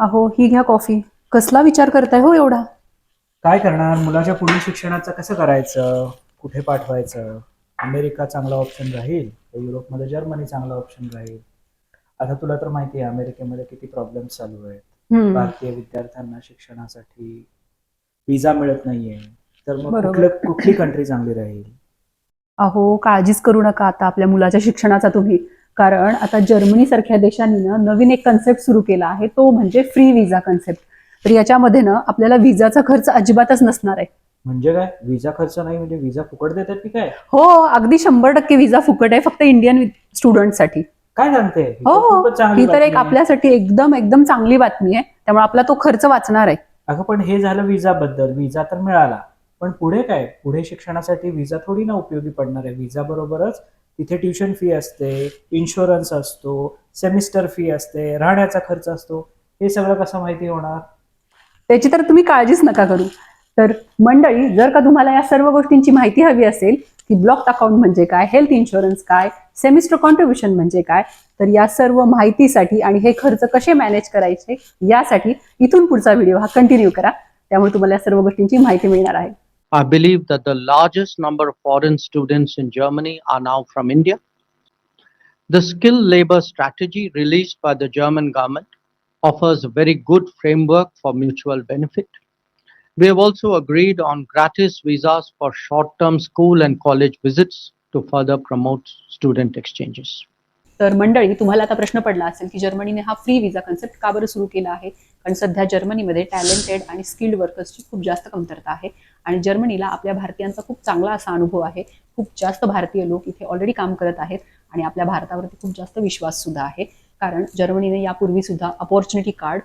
अहो ही घ्या कॉफी. कसला विचार करताय हो एवढा? काय करणार? मुलाच्या पुढील शिक्षणाचं कसं करायचं? कुठे पाठवायचं? अमेरिका चांगला ऑप्शन राहील? तर युरोपमध्ये जर्मनी चांगला ऑप्शन राहील? आता तुला तर माहिती आहे अमेरिकेमध्ये किती प्रॉब्लेम चालू आहेत. हम्म. भारतीय विद्यार्थ्यांना शिक्षणासाठी विजा मिळत नाहीये. तर मग बरोबर. कुठलं कुठली कंट्री चांगली राहील? अहो काळजीच करू नका आता आपल्या मुलाच्या शिक्षणाचा तुम्ही. कारण आता जर्मनी सारख्या देशांनी ना नवीन एक कन्सेप्ट सुरू केला आहे तो म्हणजे फ्री विजा कन्सेप्ट तर याच्यामध्ये ना आपल्याला विजाचा खर्च अजिबातच नसणार आहे. म्हणजे काय? विजा खर्च नाही म्हणजे विजा फुकट देतात की काय? हो अगदी शंभर टक्के विजा फुकट आहे फक्त इंडियन स्टुडंटसाठी काय सांगते? ही हो ही. तर एक. आपल्यासाठी एकदम एकदम चांगली बातमी आहे. त्यामुळे आपला तो खर्च वाचणार आहे. अगं पण हे झालं विजा बद्दल विजा तर मिळाला. पण पुढे काय? पुढे शिक्षणासाठी विजा थोडी ना उपयोगी पडणार आहे. विजा बरोबरच तिथे ट्युशन फी असते इन्शुरन्स असतो सेमिस्टर फी असते राहण्याचा खर्च असतो. हे सगळं कसं माहिती होणार? त्याची तर तुम्ही काळजीच नका करू. तर मंडळी जर का तुम्हाला या सर्व गोष्टींची माहिती हवी असेल की ब्लॉक अकाउंट म्हणजे काय हेल्थ इन्शुरन्स काय सेमिस्टर कॉन्ट्रीब्युशन म्हणजे काय तर या सर्व माहितीसाठी आणि हे खर्च कसे मॅनेज करायचे यासाठी इथून पुढचा व्हिडिओ हा कंटिन्यू करा. त्यामुळे तुम्हाला या सर्व गोष्टींची माहिती मिळणार आहे. I believe that the largest number of foreign students in Germany are now from India. The skilled labor strategy released by the German government offers a very good framework for mutual benefit. We have also agreed on gratis visas for short term school and college visits to further promote student exchanges. तर मंडळी तुम्हाला आता प्रश्न पडला असेल की जर्मनीने हा फ्री विजा कन्सेप्ट का बरं सुरू केला आहे? कारण सध्या जर्मनीमध्ये टॅलेंटेड आणि स्किल्ड वर्कर्सची खूप जास्त कमतरता आहे. आणि जर्मनीला आपल्या भारतीयांचा खूप चांगला असा अनुभव आहे. खूप जास्त भारतीय लोक इथे ऑलरेडी काम करत आहेत आणि आपल्या भारतावरती खूप जास्त विश्वास सुद्धा आहे. कारण जर्मनीने यापूर्वी सुद्धा अपॉर्च्युनिटी कार्ड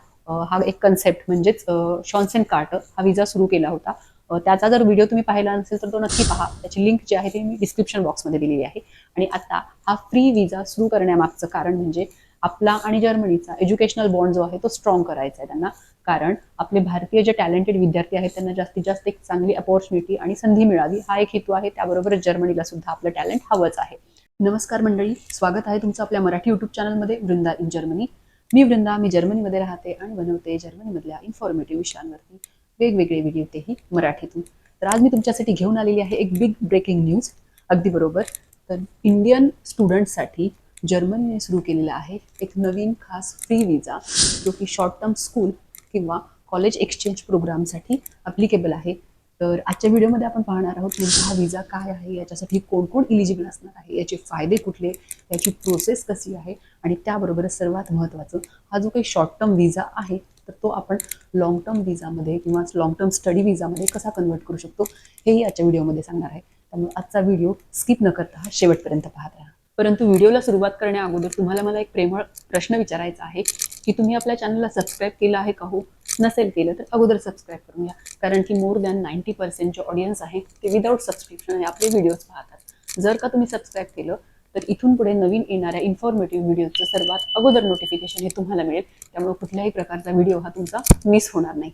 हा एक कन्सेप्ट म्हणजेच शॉन्सेन कार्ट हा विजा सुरू केला होता. त्याचा जर व्हिडिओ तुम्ही पाहिला नसेल तर तो नक्की पहा. त्याची लिंक जी आहे ती मी डिस्क्रिप्शन बॉक्समध्ये दिलेली आहे. आणि आता हा फ्री विजा सुरू करण्यामागचं कारण म्हणजे आपला आणि जर्मनीचा एज्युकेशनल बॉन्ड जो आहे तो स्ट्रॉंग करायचा आहे त्यांना. कारण आपले भारतीय जे टॅलेंटेड विद्यार्थी आहेत त्यांना जास्तीत जास्त एक चांगली अपॉर्च्युनिटी आणि संधी मिळावी हा एक हेतू आहे. त्याबरोबरच जर्मनीला सुद्धा आपलं टॅलेंट हवंच आहे. नमस्कार मंडळी. स्वागत आहे तुमचं आपल्या मराठी युट्यूब चॅनलमध्ये वृंदा इन जर्मनी. मी वृंदा. मी जर्मनीमध्ये राहते आणि बनवते जर्मनीमधल्या इन्फॉर्मेटिव्ह विषयांवरती. वेगवेगळे व्हिडिओ तेही मराठीतून. तर आज मी तुमच्यासाठी घेऊन आलेली आहे एक बिग ब्रेकिंग न्यूज अगदी बरोबर. तर इंडियन स्टुडंटसाठी जर्मनीने सुरू केलेला आहे एक नवीन खास फ्री विजा जो की शॉर्ट टर्म स्कूल किंवा कॉलेज एक्सचेंज प्रोग्रामसाठी अप्लिकेबल आहे. तर आजच्या व्हिडिओमध्ये आपण पाहणार आहोत नेमका हा विजा काय आहे याच्यासाठी कोण कोण इलिजिबल असणार आहे याचे फायदे कुठले याची प्रोसेस कशी आहे आणि त्याबरोबरच सर्वात महत्त्वाचं हा जो काही शॉर्ट टर्म विजा आहे तर तो आपण लॉंग टर्म विजामध्ये किंवा लॉंग टर्म स्टडी विजामध्ये कसा कन्वर्ट करू शकतो हेही आजच्या व्हिडिओमध्ये सांगणार आहे. त्यामुळे आजचा व्हिडिओ स्किप न करता शेवटपर्यंत पाहत राहा. परंतु व्हिडिओला सुरुवात करण्या अगोदर तुम्हाला मला एक प्रेमळ प्रश्न विचारायचा आहे की तुम्ही आपल्या चॅनलला सबस्क्राईब केलं आहे का हो? नसेल केलं तर अगोदर सबस्क्राईब करून घ्या. कारण की मोर दॅन नाईन्टी पर्सेंट जे ऑडियन्स आहे ते विदाऊट सबस्क्रिप्शन आपले व्हिडिओज पाहतात. जर का तुम्ही सबस्क्राईब केलं तर इथून पुढे नवीन येणाऱ्या इन्फॉर्मेटिव्ह व्हिडिओचं सर्वात अगोदर नोटिफिकेशन हे तुम्हाला मिळेल. त्यामुळे कुठल्याही प्रकारचा व्हिडिओ हा तुमचा मिस होणार नाही.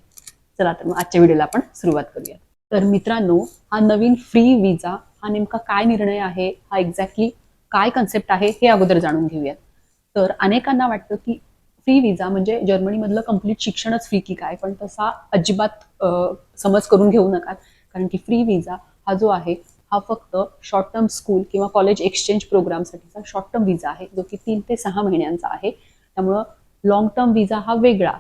चला तर मग आजच्या व्हिडिओला आपण सुरुवात करूया तर मित्रांनो हा नवीन फ्री विजा हा नेमका काय निर्णय आहे? हा एक्झॅक्टली काय कन्सेप्ट आहे? हे अगोदर जाणून घेऊयात. तर अनेकांना वाटतं की फ्री विजा म्हणजे जर्मनीमधलं कंप्लीट शिक्षणच फ्री की काय? पण तसा अजिबात समज करून घेऊ नका. कारण की फ्री विजा हा जो आहे हा फक्त शॉर्ट टर्म स्कूल किंवा कॉलेज एक्सचेंज प्रोग्रामसाठीचा शॉर्ट टर्म विजा आहे जो की तीन ते सहा महिन्यांचा आहे. त्यामुळं लॉंग टर्म विजा हा वेगळा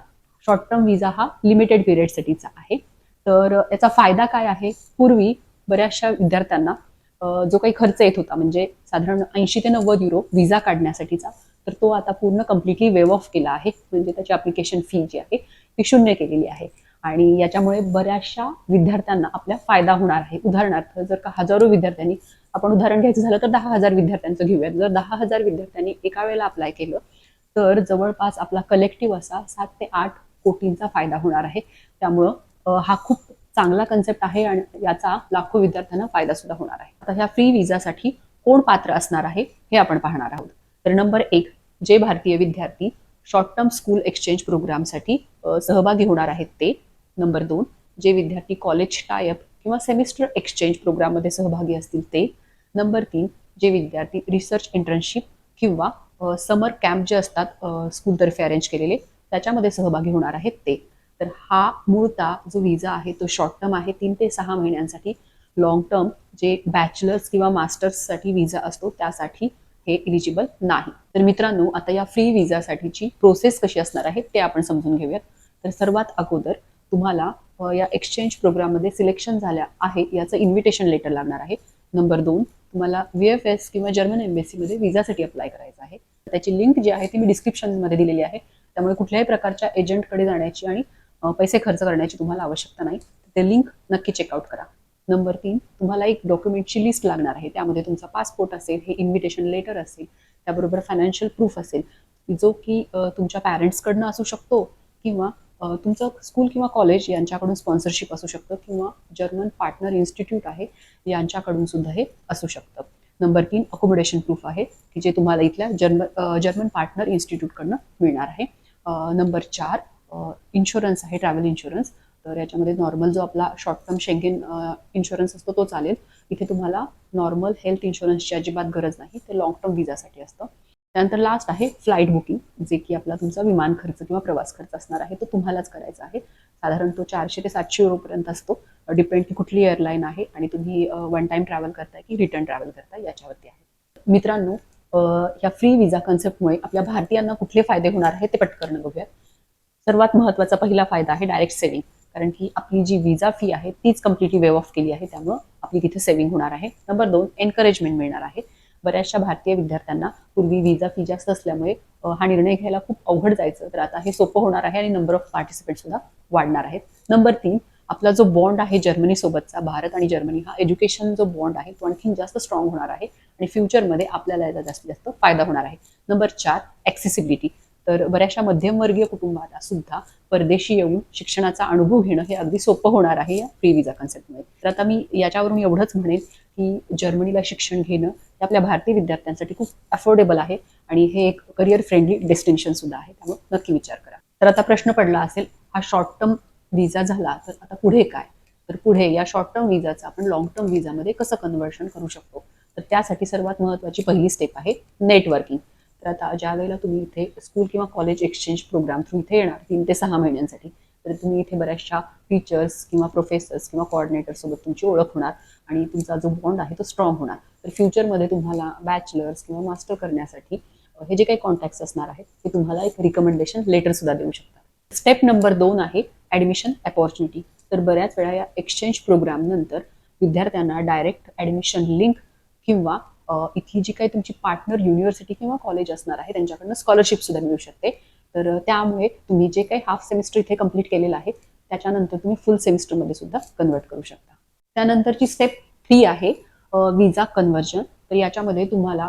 शॉर्ट टर्म विजा हा लिमिटेड पिरियडसाठीचा आहे. तर याचा फायदा काय आहे? पूर्वी बऱ्याचशा विद्यार्थ्यांना जो काही खर्च येत होता म्हणजे साधारण ऐंशी ते नव्वद युरो विजा काढण्यासाठीचा तर तो आता पूर्ण कम्प्लिटली वेव ऑफ केला आहे. म्हणजे त्याची अप्लिकेशन फी जी आहे ती शून्य केलेली आहे. आणि याच्यामुळे बऱ्याचशा विद्यार्थ्यांना आपल्या फायदा होणार आहे. उदाहरणार्थ जर का हजारो विद्यार्थ्यांनी आपण उदाहरण घ्यायचं झालं तर दहा हजार विद्यार्थ्यांचं घेऊयात. जर दहा हजार विद्यार्थ्यांनी एका वेळेला अप्लाय केलं तर जवळपास आपला कलेक्टिव्ह असा सात ते आठ कोटींचा फायदा होणार आहे. त्यामुळं हा खूप चांगला कन्सेप्ट आहे आणि याचा लाखो विद्यार्थ्यांना फायदा सुद्धा होणार आहे. आता ह्या फ्री विजासाठी कोण पात्र असणार आहे हे आपण पाहणार आहोत. तर नंबर एक जे भारतीय विद्यार्थी शॉर्ट टर्म स्कूल एक्सचेंज प्रोग्रामसाठी सहभागी होणार आहेत ते नंबर दोन जे विद्यार्थी कॉलेज टायअप किंवा सेमिस्टर एक्सचेंज प्रोग्राममध्ये सहभागी असतील ते. नंबर तीन जे विद्यार्थी रिसर्च इंटर्नशिप किंवा समर कॅम्प जे असतात स्कूलतर्फे अरेंज केलेले त्याच्यामध्ये सहभागी होणार आहेत ते. तर हा मूळता जो विजा आहे तो शॉर्ट टर्म आहे तीन ते सहा महिन्यांसाठी. लॉंग टर्म जे बॅचलर्स किंवा मास्टर्ससाठी विजा असतो त्यासाठी हे इलिजिबल नाही. तर मित्रांनो आता या फ्री विजासाठीची प्रोसेस कशी असणार आहे ते आपण समजून घेऊयात. तर सर्वात अगोदर तुम्हाला या एक्सचेंज प्रोग्राममध्ये सिलेक्शन झाल्या आहे याचं इन्व्हिटेशन लेटर लागणार आहे. नंबर दोन तुम्हाला व्ही एफ एस किंवा जर्मन एम्बेसीमध्ये विजासाठी अप्लाय करायचं आहे. त्याची लिंक जी आहे ती मी डिस्क्रिप्शनमध्ये दिलेली आहे. त्यामुळे कुठल्याही प्रकारच्या एजंटकडे जाण्याची आणि पैसे खर्च करण्याची तुम्हाला आवश्यकता नाही. ते लिंक नक्की चेकआउट करा. नंबर तीन तुम्हाला एक डॉक्युमेंटची लिस्ट लागणार आहे. त्यामध्ये तुमचा पासपोर्ट असेल हे इन्व्हिटेशन लेटर असेल त्याबरोबर फायनान्शियल प्रूफ असेल. जो की तुमच्या पॅरेंट्सकडनं असू शकतो किंवा तुमचं स्कूल किंवा कॉलेज यांच्याकडून स्पॉन्सरशिप असू शकतं किंवा जर्मन पार्टनर इन्स्टिट्यूट आहे यांच्याकडून सुद्धा हे असू शकतं. नंबर तीन अकोमोडेशन प्रूफ आहे की जे तुम्हाला इथल्या जर्मन जर्मन पार्टनर इन्स्टिट्यूटकडनं मिळणार आहे. नंबर चार इन्शुरन्स आहे ट्रॅव्हल इन्शुरन्स तर याच्यामध्ये नॉर्मल जो आपला शॉर्ट टर्म शेंगेन इन्शुरन्स असतो तो चालेल. इथे तुम्हाला नॉर्मल हेल्थ इन्शुरन्सची अजिबात गरज नाही ते लॉंग टर्म विजासाठी असतं. त्यानंतर लास्ट आहे फ्लाईट बुकिंग जे की आपला तुमचा विमान खर्च किंवा प्रवास खर्च असणार आहे तो तुम्हालाच करायचा आहे. साधारण तो चारशे ते सातशे युरोपर्यंत असतो. डिपेंड की कुठली एअरलाईन आहे आणि तुम्ही वन टाइम ट्रॅव्हल करताय की रिटर्न ट्रॅव्हल करताय याच्यावरती आहे. मित्रांनो या फ्री विजा कन्सेप्टमुळे आपल्या भारतीयांना कुठले फायदे होणार आहे ते पटकन बघूयात. सर्वात महत्त्वाचा पहिला फायदा आहे डायरेक्ट सेव्हिंग कारण की आपली जी विजा फी आहे तीच कम्प्लिटली वेव ऑफ केली आहे. त्यामुळं आपली तिथे सेव्हिंग होणार आहे. नंबर दोन एनकरेजमेंट मिळणार आहे. बऱ्याचशा भारतीय विद्यार्थ्यांना पूर्वी विजा फी जास्त असल्यामुळे हा निर्णय घ्यायला खूप अवघड जायचं. तर आता हे सोपं होणार आहे आणि नंबर ऑफ पार्टिसिपेंट सुद्धा वाढणार आहेत. नंबर तीन आपला जो बॉन्ड आहे जर्मनी सोबतचा भारत आणि जर्मनी हा एज्युकेशन जो बॉन्ड आहे तो आणखी जास्त स्ट्रॉंग होणार आहे आणि फ्युचरमध्ये आपल्याला याचा जास्तीत जास्त फायदा होणार आहे. नंबर चार ॲक्सेसिबिलिटी तर बऱ्याचशा मध्यमवर्गीय कुटुंबाला सुद्धा परदेशी येऊन शिक्षणाचा अनुभव घेणं हे अगदी सोपं होणार आहे या फ्री विजा कन्सेप्टमुळे तर आता मी याच्यावरून एवढंच म्हणेन की जर्मनीला शिक्षण घेणं हे आपल्या भारतीय विद्यार्थ्यांसाठी खूप अफोर्डेबल आहे आणि हे एक करिअर फ्रेंडली डेस्टिनेशन सुद्धा आहे. त्यामुळे नक्की विचार करा. तर आता प्रश्न पडला असेल हा शॉर्ट टर्म विजा झाला तर आता पुढे काय? तर पुढे या शॉर्ट टर्म विजाचं आपण लॉंग टर्म विजामध्ये कसं कन्व्हर्शन करू शकतो? तर त्यासाठी सर्वात महत्त्वाची पहिली स्टेप आहे नेटवर्किंग तर आता ज्या वेळेला तुम्ही इथे स्कूल किंवा कॉलेज एक्सचेंज प्रोग्राम थ्रू इथे येणार तीन ते सहा महिन्यांसाठी तर तुम्ही इथे बऱ्याचशा टीचर्स किंवा प्रोफेसर्स किंवा coordinator सोबत तुमची ओळख होणार आणि तुमचा जो बॉन्ड आहे तो स्ट्रॉंग होणार. तर फ्युचरमध्ये तुम्हाला बॅचलर्स किंवा मास्टर करण्यासाठी हे जे काही कॉन्टॅक्ट्स असणार आहेत ते तुम्हाला एक रिकमेंडेशन लेटर सुद्धा देऊ शकतात. स्टेप नंबर दोन आहे ॲडमिशन अपॉर्च्युनिटी तर बऱ्याच वेळा या एक्सचेंज प्रोग्राम नंतर विद्यार्थ्यांना डायरेक्ट ॲडमिशन लिंक किंवा इथली जी काही तुमची पार्टनर युनिव्हर्सिटी किंवा कॉलेज असणार आहे त्यांच्याकडनं स्कॉलरशिप सुद्धा मिळू शकते. तर त्यामुळे तुम्ही जे काही हाफ सेमिस्टर इथे कंप्लीट केलेलं आहे त्याच्यानंतर तुम्ही फुल सेमिस्टरमध्ये सुद्धा कन्वर्ट करू शकता. त्यानंतरची स्टेप थ्री आहे विजा कन्व्हर्जन तर याच्यामध्ये तुम्हाला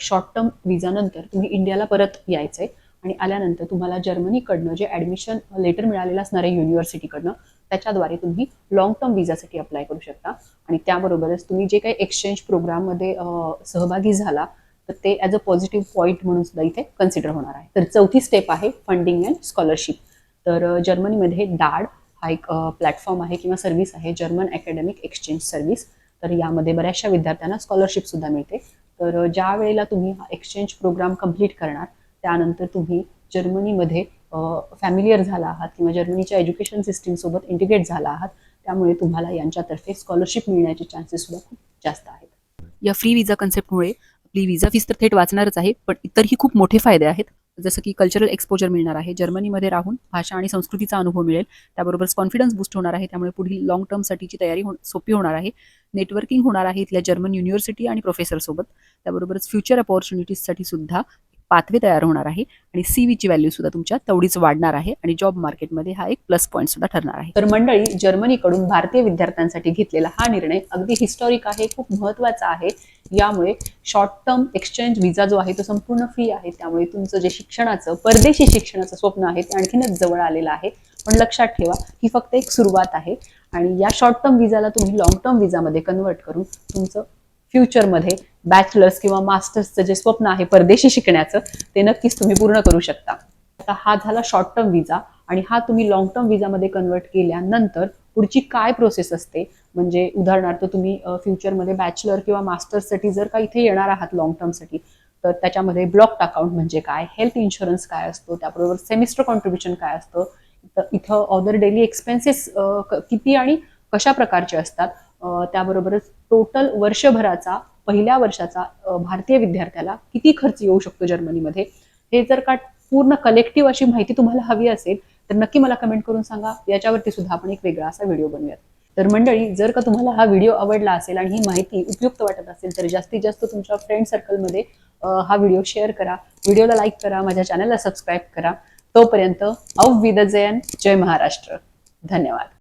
शॉर्ट टर्म विजानंतर तुम्ही इंडियाला परत यायचंय आणि आल्यानंतर तुम्हाला जर्मनीकडनं जे ॲडमिशन लेटर मिळालेलं असणार आहे युनिव्हर्सिटीकडनं त्याच्याद्वारे तुम्ही लॉंग टर्म विजासाठी अप्लाय करू शकता. आणि त्याबरोबरच तुम्ही जे काही एक्सचेंज प्रोग्राममध्ये सहभागी झाला तर ते ॲज अ पॉझिटिव्ह पॉईंट म्हणून सुद्धा इथे कन्सिडर होणार आहे. तर चौथी स्टेप आहे फंडिंग अँड स्कॉलरशिप तर जर्मनीमध्ये डाड हा एक प्लॅटफॉर्म आहे किंवा सर्व्हिस आहे जर्मन अकॅडमिक एक्सचेंज सर्व्हिस तर यामध्ये बऱ्याचशा विद्यार्थ्यांना स्कॉलरशिप सुद्धा मिळते. तर ज्या वेळेला तुम्ही हा एक्सचेंज प्रोग्राम कंप्लीट करणार त्यानंतर तुम्ही जर्मनीमध्ये फॅमिलियर झाला आहात किंवा जर्मनीच्या एज्युकेशन सिस्टीमसोबत इंटिग्रेट झाला आहात त्यामुळे तुम्हाला यांच्यातर्फे स्कॉलरशिप मिळण्याचे चान्सेस सुद्धा खूप जास्त आहेत. या फ्री विजा कन्सेप्टमुळे आपली विजा फीस तर थेट वाचणारच आहे पण इतरही खूप मोठे फायदे आहेत. जसं की कल्चरल एक्सपोजर मिळणार आहे जर्मनीमध्ये राहून भाषा आणि संस्कृतीचा अनुभव मिळेल त्याबरोबर कॉन्फिडन्स बूस्ट होणार आहे त्यामुळे पुढील लॉंग टर्मसाठीची तयारी हो सोपी होणार आहे. नेटवर्किंग होणार आहे इथल्या जर्मन युनिव्हर्सिटी आणि प्रोफेसरसोबत त्याबरोबरच फ्युचर अपॉर्च्युनिटीजसाठी सुद्धा पाथवे तयार होणार आहे आणि सी व्हीची व्हॅल्यू सुद्धा तुमच्या तेवढीच वाढणार आहे आणि जॉब मार्केटमध्ये हा एक प्लस पॉईंट सुद्धा ठरणार आहे. तर मंडळी जर्मनीकडून भारतीय विद्यार्थ्यांसाठी घेतलेला हा निर्णय अगदी हिस्टॉरिक आहे खूप महत्त्वाचा आहे. यामुळे शॉर्ट टर्म एक्सचेंज विजा जो आहे तो संपूर्ण फ्री आहे. त्यामुळे तुमचं जे शिक्षणाचं परदेशी शिक्षणाचं स्वप्न आहे ते आणखीनच जवळ आलेलं आहे. पण लक्षात ठेवा ही फक्त एक सुरुवात आहे आणि या शॉर्ट टर्म विजाला तुम्ही लॉंग टर्म विजामध्ये कन्वर्ट करून तुमचं फ्युचरमध्ये बॅचलर्स किंवा मास्टर्सचं जे स्वप्न आहे परदेशी शिकण्याचं ते नक्कीच तुम्ही पूर्ण करू शकता. आता हा झाला शॉर्ट टर्म विजा आणि हा तुम्ही लॉंग टर्म विजामध्ये कन्वर्ट केल्यानंतर पुढची काय प्रोसेस असते? म्हणजे उदाहरणार्थ तुम्ही फ्युचरमध्ये बॅचलर किंवा मास्टर्ससाठी जर का इथे येणार आहात लॉंग टर्मसाठी तर त्याच्यामध्ये ब्लॉक अकाउंट म्हणजे काय? हेल्थ इन्शुरन्स काय असतो? त्याबरोबर सेमिस्टर कॉन्ट्रीब्युशन काय असतं? इथं ऑदर डेली एक्सपेन्सेस किती आणि कशा प्रकारचे असतात? त्याबरोबरच टोटल वर्षभराचा पहिल्या वर्षाचा भारतीय विद्यार्थ्याला किती खर्च येऊ शकतो जर्मनीमध्ये? हे जर का पूर्ण कलेक्टिव्ह अशी माहिती तुम्हाला हवी असेल तर नक्की मला कमेंट करून सांगा. याच्यावरती सुद्धा आपण एक वेगळा असा व्हिडिओ बनवूयात. तर मंडळी जर का तुम्हाला हा व्हिडिओ आवडला असेल आणि ही माहिती उपयुक्त वाटत असेल तर जास्तीत जास्त तुमच्या फ्रेंड सर्कलमध्ये हा व्हिडिओ शेअर करा. व्हिडिओला लाईक करा माझ्या चॅनलला सबस्क्राईब करा. तोपर्यंत औ विदजयन जय महाराष्ट्र. धन्यवाद.